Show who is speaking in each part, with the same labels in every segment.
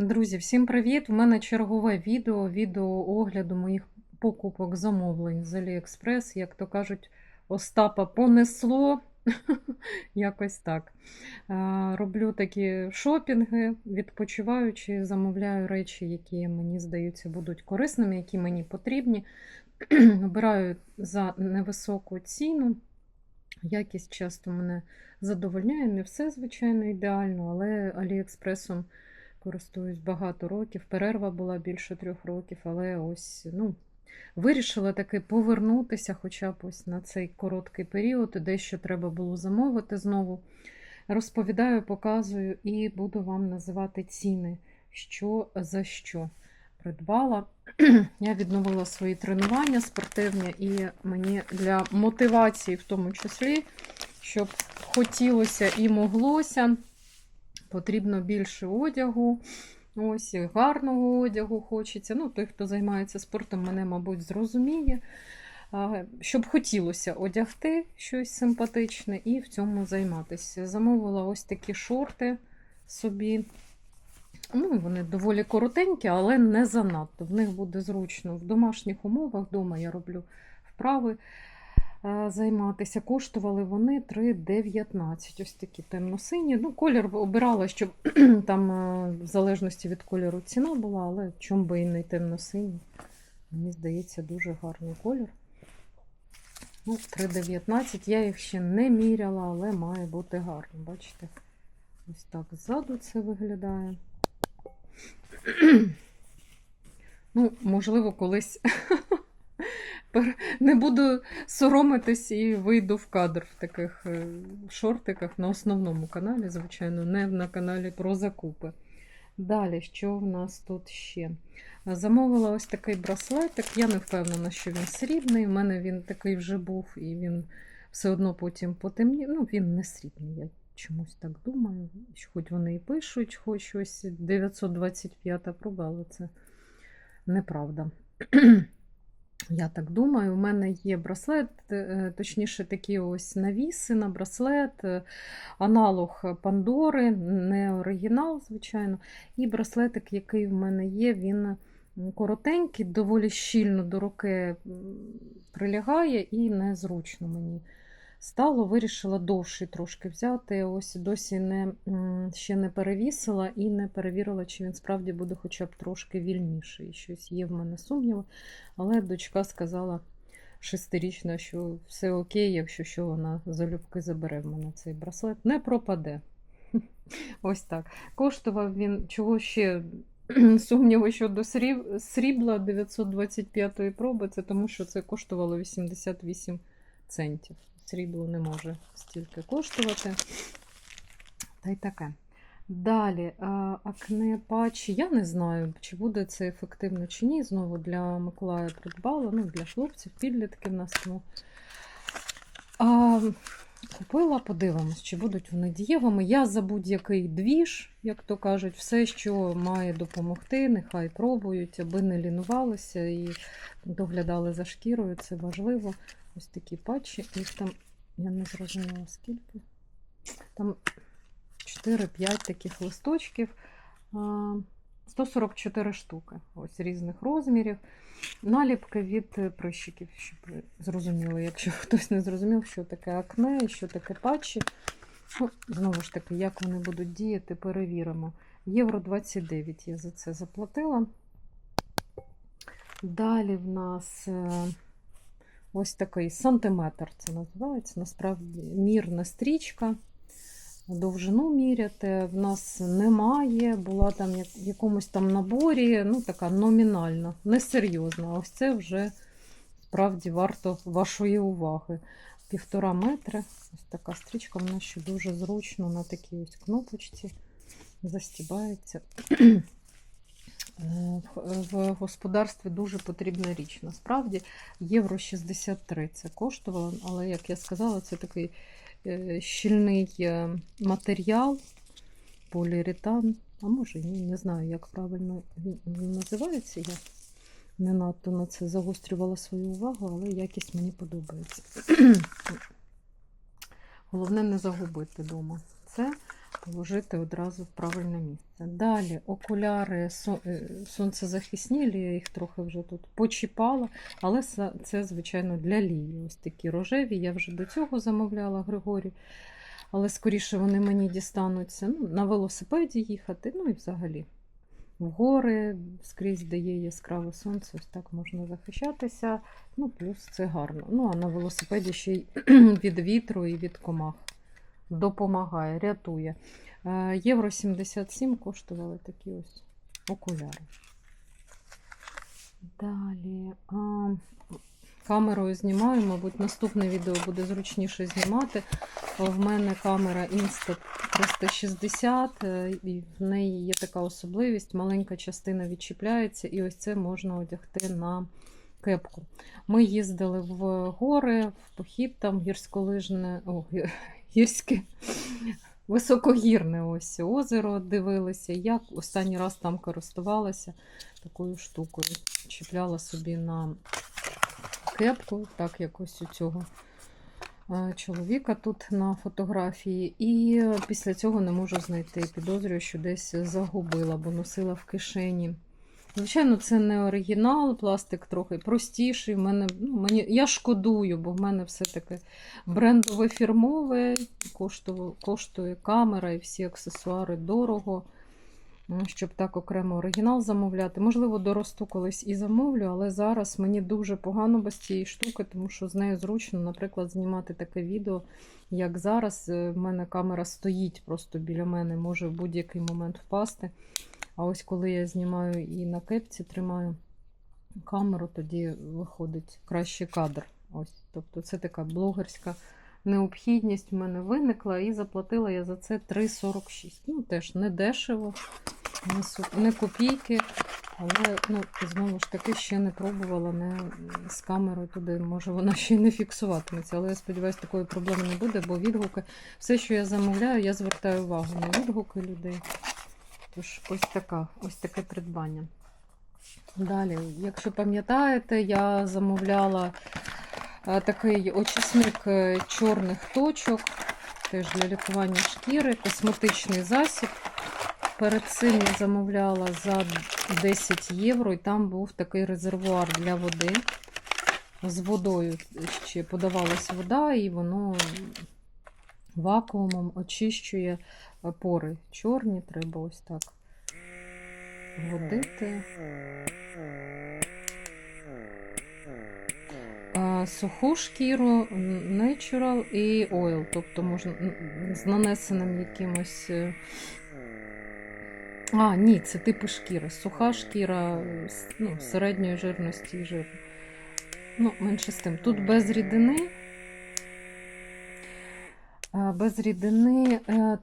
Speaker 1: Друзі, всім привіт! У мене чергове відео, відео огляду моїх покупок замовлень з Aliexpress. Як то кажуть, Остапа понесло. Якось так. Роблю такі шопінги, відпочиваючи, замовляю речі, які мені здаються будуть корисними, які мені потрібні. Обираю за невисоку ціну. Якість часто мене задовольняє, не все, звичайно, ідеально, але Аліекспресом користуюсь багато років. Перерва була більше трьох років, але ось ну, вирішила таки повернутися хоча б ось на цей короткий період. Дещо треба було замовити знову. Розповідаю, показую і буду вам називати ціни, що за що придбала. Я відновила свої тренування спортивні, і мені для мотивації, в тому числі, щоб хотілося і моглося, потрібно більше одягу. Ось гарного одягу хочеться. Ну, той, хто займається спортом, мене, мабуть, зрозуміє. Щоб хотілося одягти щось симпатичне і в цьому займатися. Замовила ось такі шорти собі. Ну, вони доволі коротенькі, але не занадто. В них буде зручно в домашніх умовах. Вдома я роблю вправи займатися. Коштували вони 3,19. Ось такі темно-сині. Ну, колір обирала, щоб там, е, в залежності від кольору, ціна була, але чому би і не темно-синій. Мені здається, дуже гарний колір. Ну, 3,19. Я їх ще не міряла, але має бути гарно. Бачите? Ось так ззаду це виглядає. Ну, можливо, колись не буду соромитись і вийду в кадр в таких е, шортиках на основному каналі, звичайно, не на каналі про закупи. Далі, що в нас тут ще? Замовила ось такий браслетик. Я не впевнена, що він срібний. У мене він такий вже був, і він все одно потім потемнів. Ну, він не срібний, я чомусь так думаю. Хоч вони і пишуть, хоч щось 925 проба, але це неправда. Я так думаю, у мене є браслет, е, точніше, такі ось навіси на браслет, е, аналог Пандори, не оригінал, звичайно. І браслетик, який в мене є, він коротенький, доволі щільно до руки прилягає і незручно мені стало. Вирішила довший трошки взяти. Ось досі не, ще не перевісила і не перевірила, чи він справді буде хоча б трошки вільніший. Щось є в мене сумніви. Але дочка сказала шестирічна, що все окей, якщо що вона залюбки забере в мене цей браслет. Не пропаде. Ось так. Коштував він чого ще. Сумніви щодо сріб- срібла 925 проби, це тому що це коштувало 88 центів. Срібло не може стільки коштувати. Та й таке. Далі, акне патчі. Я не знаю, чи буде це ефективно чи ні. Знову для Миколая придбала, ну, для хлопців, підлітків в нас тому. А, купила, подивимось, чи будуть вони дієвими. Я за будь-який двіж, як то кажуть, все, що має допомогти, нехай пробують, аби не лінувалися і доглядали за шкірою, це важливо. Ось такі патчі. Їх там, я не зрозуміла скільки. Там 4-5 таких листочків. 144 штуки. Ось різних розмірів. Наліпки від прищиків, щоб ви зрозуміли, якщо хтось не зрозумів, що таке акне і що таке патчі. Ну, знову ж таки, як вони будуть діяти, перевіримо. Євро 29 я за це заплатила. Далі в нас е, ось такий сантиметр це називається. Насправді мірна стрічка. Довжину міряти в нас немає. Була там в якомусь там наборі, ну така номінальна, несерйозна. Ось це вже справді варто вашої уваги. Півтора метри. Ось така стрічка, вона ще дуже зручно на такій ось кнопочці застібається. Е, в- господарстві дуже потрібна річ. Насправді євро 63 це коштувало, але, як я сказала, це такий е, щільний е, матеріал, поліуретан. А може ні, не знаю, як правильно він називається. Я не надто на це загострювала свою увагу, але якість мені подобається. Головне не загубити вдома. Це вложити одразу в правильне місце. Далі окуляри е, сонцезахисні, я їх трохи вже тут почіпала, але це, звичайно, для лії. Ось такі рожеві. Я вже до цього замовляла Григорій, але скоріше вони мені дістануться ну, на велосипеді їхати, ну і взагалі. В гори, скрізь, де є яскраве сонце, ось так можна захищатися. Ну, плюс це гарно. Ну, а на велосипеді ще й від вітру і від комах. Допомагає, рятує. Е, Євро 77 коштували такі ось окуляри. Далі. Камерою знімаю, мабуть, наступне відео буде зручніше знімати. В мене камера Insta360, е, і в неї є така особливість, маленька частина відчіпляється, і ось це можна одягти на кепку. Ми їздили в гори, в похід там гірськолижне, о, гірське, високогірне ось озеро дивилися. Я останній раз там користувалася такою штукою. Чіпляла собі на кепку, так якось у цього е, чоловіка тут на фотографії. І після цього не можу знайти. Підозрюю, що десь загубила, бо носила в кишені. Звичайно, це не оригінал, пластик трохи простіший. Мене, ну, мені, я шкодую, бо в мене все-таки брендове фірмове, коштує, коштує камера і всі аксесуари дорого. Ну, Щоб так окремо оригінал замовляти. Можливо, доросту колись і замовлю, але зараз мені дуже погано без цієї штуки, тому що з нею зручно, наприклад, знімати таке відео, як зараз. Е, В мене камера стоїть просто біля мене, може в будь-який момент впасти. А ось коли я знімаю і на кепці тримаю камеру, тоді виходить кращий кадр. Ось, тобто це така блогерська необхідність в мене виникла, і заплатила я за це 3,46. Ну, теж не дешево, не, су- не копійки, але ну, знову ж таки ще не пробувала не з камерою туди. Може вона ще й не фіксуватиметься. Але я сподіваюся, такої проблеми не буде, бо відгуки, все, що я замовляю, я звертаю увагу на відгуки людей. Тож ось така, ось таке придбання. Далі, якщо пам'ятаєте, я замовляла е, такий очисник е, чорних точок, теж для лікування шкіри, косметичний засіб. Перед цим я замовляла за 10 євро, і там був такий резервуар для води. З водою ще подавалась вода, і воно вакуумом очищує е, пори чорні, треба ось так водити. Суху шкіру, natural і oil, тобто можна з нанесеним якимось. е, А, ні, це типу шкіри. Суха шкіра е, ну, середньої жирності і жиру. Ну, менше з тим. Тут без рідини. Без рідини Е,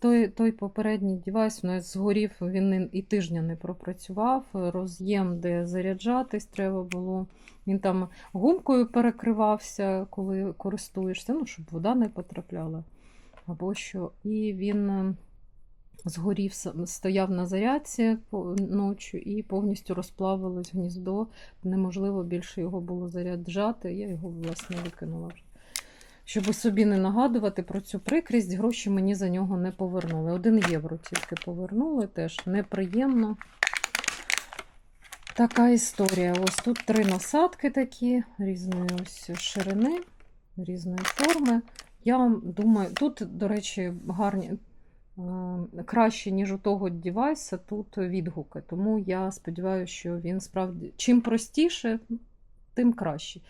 Speaker 1: той, той попередній девайс у нас згорів, він і тижня не пропрацював. Роз'єм, де заряджатись треба було. Він там гумкою перекривався, коли користуєшся, ну, щоб вода не потрапляла. Або що. І він е, згорів, стояв на зарядці ночі і повністю розплавилось гніздо. Неможливо більше його було заряджати. Я його, власне, викинула вже. Щоб собі не нагадувати про цю прикрість, гроші мені за нього не повернули. Один євро тільки повернули, теж неприємно. Така історія. Ось тут три насадки такі, різної ось ширини, різної форми. Я думаю, тут, до речі, гарні, е, краще, ніж у того девайса, тут відгуки. Тому я сподіваюся, що він справді чим простіше, тим краще.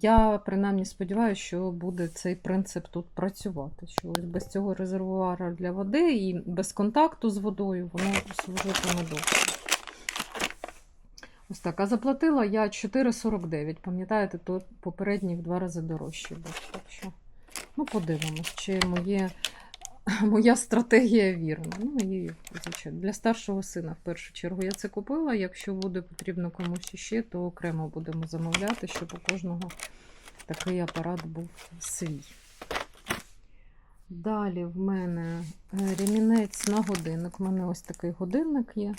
Speaker 1: Я принаймні сподіваюся, що буде цей принцип тут працювати. Що без цього резервуара для води і без контакту з водою воно служитиме довше. Ось так. А заплатила я 4,49. Пам'ятаєте, то попередній в два рази дорожче був. Так що, ну, подивимось, чи моє, моя стратегія вірна. Ну, і, для старшого сина в першу чергу я це купила. Якщо буде потрібно комусь іще, то окремо будемо замовляти, щоб у кожного такий апарат був свій. Далі в мене е, ремінець на годинник. У мене ось такий годинник є.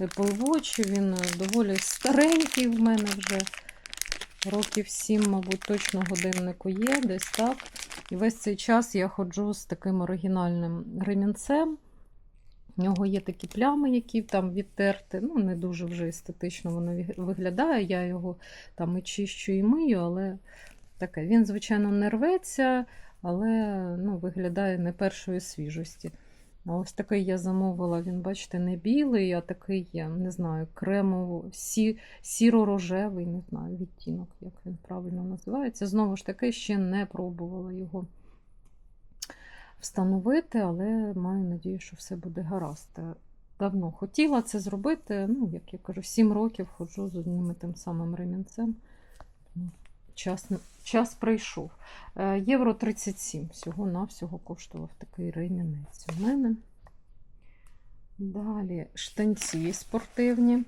Speaker 1: Apple Watch, він е, доволі старенький в мене вже. Років 7, мабуть, точно годиннику є, десь так. І весь цей час я ходжу з таким оригінальним ремінцем. У нього є такі плями, які там відтерти. Ну, не дуже вже естетично воно виглядає. Я його там і чищу, і мию, але таке. Він, звичайно, не рветься, але ну, виглядає не першої свіжості. Ось такий я замовила, він, бачите, не білий, а такий, я не знаю, кремово, сі, сіро-рожевий, не знаю, відтінок, як він правильно називається. Знову ж таки, ще не пробувала його встановити, але маю надію, що все буде гаразд. Давно хотіла це зробити. Ну, як я кажу, 7 років ходжу з одним і тим самим ремінцем. Час, час прийшов. Е, Євро 37 всього-навсього коштував такий ремінець у мене. Далі штанці спортивні.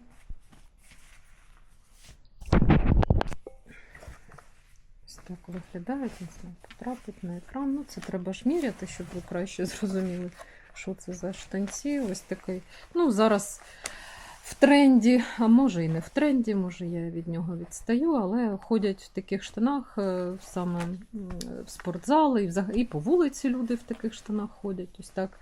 Speaker 1: Ось так виглядають, не знаю, потрапить на екран. Ну, це треба ж міряти, щоб ви краще зрозуміли, що це за штанці. Ось такий. Ну, зараз в тренді, а може і не в тренді, може я від нього відстаю, але ходять в таких штанах е, саме в спортзали, і, і по вулиці люди в таких штанах ходять. Ось так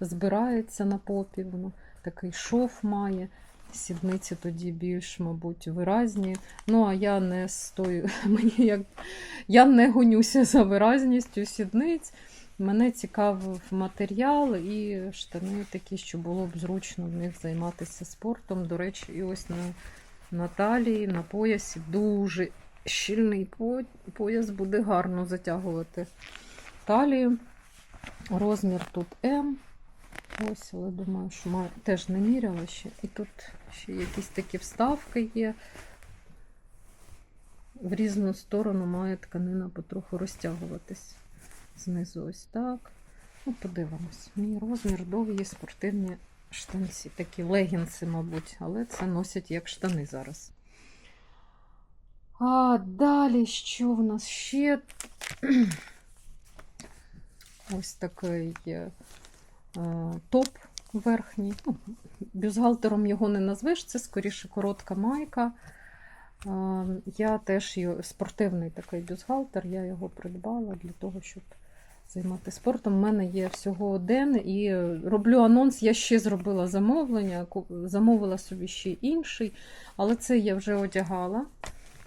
Speaker 1: збирається на попі, воно такий шов має. Сідниці тоді більш, мабуть, виразні. Ну, а я не стою, мені як я не гонюся за виразністю сідниць. Мене цікавив матеріал і штани такі, що було б зручно в них займатися спортом. До речі, і ось на, на талії, на поясі дуже щільний пояс буде гарно затягувати талію. Розмір тут М. Ось, але думаю, що маю, теж не міряла ще. І тут ще якісь такі вставки є. В різну сторону має тканина потроху розтягуватись. Знизу ось так. Ну, подивимось. Мій розмір довгі спортивні штанці. Такі легінси, мабуть, але це носять як штани зараз. А далі що в нас ще? Ось такий е, топ верхній. Ну, бюстгальтером його не назвеш, це скоріше коротка майка. Е, Я теж спортивний такий бюстгальтер, я його придбала для того, щоб займатися спортом. У мене є всього один і роблю анонс. Я ще зробила замовлення, замовила собі ще інший, але це я вже одягала.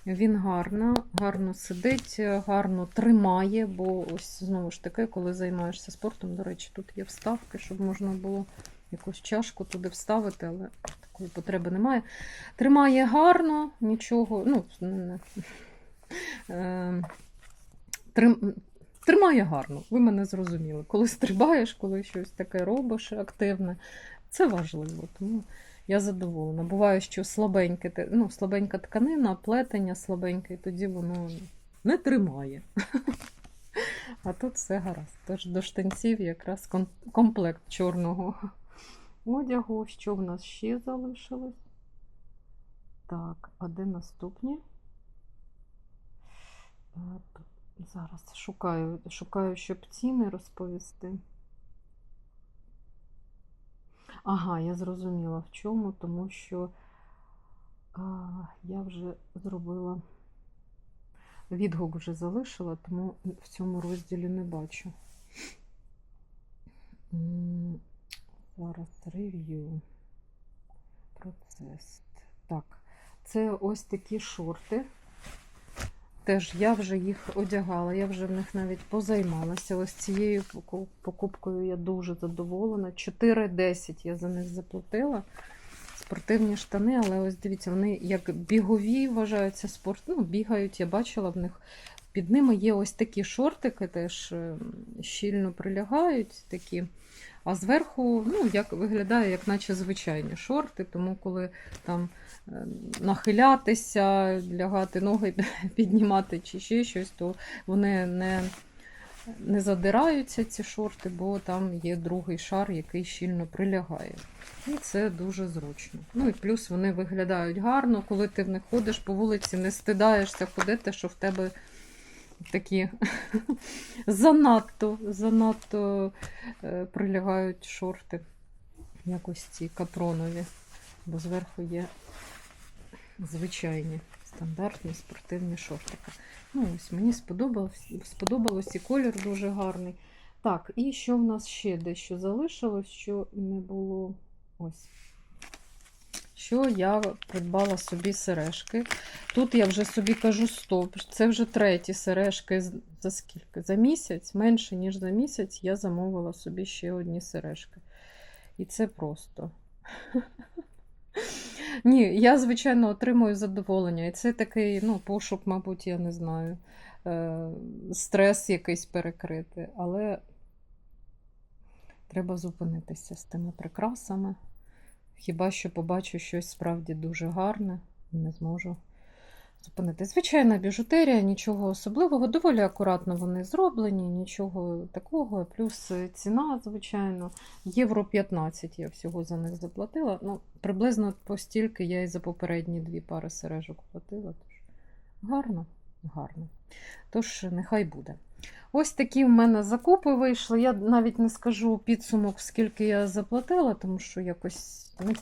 Speaker 1: Він гарно, гарно сидить, гарно тримає, бо ось знову ж таки, коли займаєшся спортом, до речі, тут є вставки, щоб можна було якусь чашку туди вставити, але такої потреби немає. Тримає гарно, нічого, ну, не- не- е, трим, тримає гарно, ви мене зрозуміли. Коли стрибаєш, коли щось таке робиш активне, це важливо. Тому я задоволена. Буває, що слабеньке, ну, слабенька тканина, плетення слабеньке, і тоді воно не тримає. А тут все гаразд. Тож до штанців якраз комплект чорного одягу. Що в нас ще залишилось? Так, а де наступні? Зараз шукаю, шукаю, щоб ціни розповісти. Ага, я зрозуміла в чому, тому що а, я вже зробила відгук вже залишила, тому в цьому розділі не бачу. Зараз рев'ю. Процес. Так, це ось такі шорти. Теж я вже їх одягала, я вже в них навіть позаймалася. Ось цією покупкою я дуже задоволена. 4,10 я за них заплатила. Спортивні штани, але ось дивіться, вони як бігові вважаються спорт. Ну, бігають, я бачила в них. Під ними є ось такі шортики, теж е, щільно прилягають такі. А зверху, ну, як виглядає, як наче звичайні шорти, тому коли там е, нахилятися, лягати ноги, піднімати чи ще щось, то вони не, не задираються, ці шорти, бо там є другий шар, який щільно прилягає. І це дуже зручно. Ну і плюс вони виглядають гарно, коли ти в них ходиш по вулиці, не стидаєшся ходити, що в тебе такі занадто, занадто е, прилягають шорти, якось ці капронові, бо зверху є звичайні Стандартні спортивні шортики. Ну, ось мені сподобалось, сподобалось і колір дуже гарний. Так, і що в нас ще дещо залишилось, що не було. Ось. Що я придбала собі сережки. Тут я вже собі кажу стоп. Це вже треті сережки за скільки? За місяць, менше, ніж за місяць, я замовила собі ще одні сережки. І це просто. Ні, я, звичайно, отримую задоволення. І це такий ну, пошук, мабуть, я не знаю, е, стрес якийсь перекрити. Але треба зупинитися з тими прикрасами. Хіба що побачу щось справді дуже гарне і не зможу зупинити. Звичайна біжутерія, нічого особливого, доволі акуратно вони зроблені, нічого такого. Плюс ціна, звичайно, євро 15 я всього за них заплатила. Ну, приблизно по стільки я і за попередні дві пари сережок платила. Тож гарно, гарно. Тож, нехай буде. Ось такі в мене закупи вийшли. Я навіть не скажу підсумок, скільки я заплатила, тому що якось не,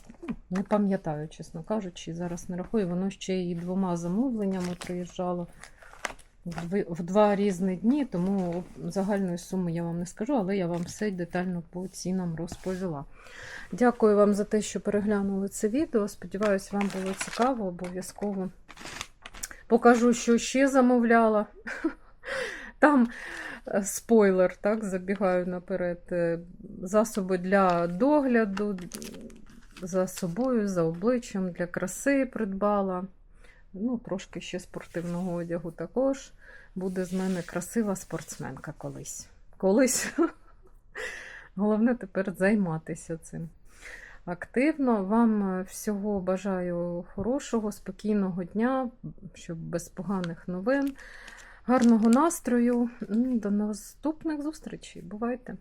Speaker 1: не пам'ятаю, чесно кажучи, зараз не рахую. Воно ще і двома замовленнями приїжджало в в два різні дні, тому загальної суми я вам не скажу, але я вам все детально по цінам розповіла. Дякую вам за те, що переглянули це відео. Сподіваюсь, вам було цікаво. Обов'язково покажу, що ще замовляла. Там е, спойлер, так, забігаю наперед. е, Засоби для догляду за собою, за обличчям, для краси придбала. Ну, трошки ще спортивного одягу також. Буде з мене красива спортсменка колись. Колись. Головне тепер займатися цим активно. Вам е, всього бажаю хорошого, спокійного дня, щоб без поганих новин. Гарного настрою. До наступних зустрічей. Бувайте!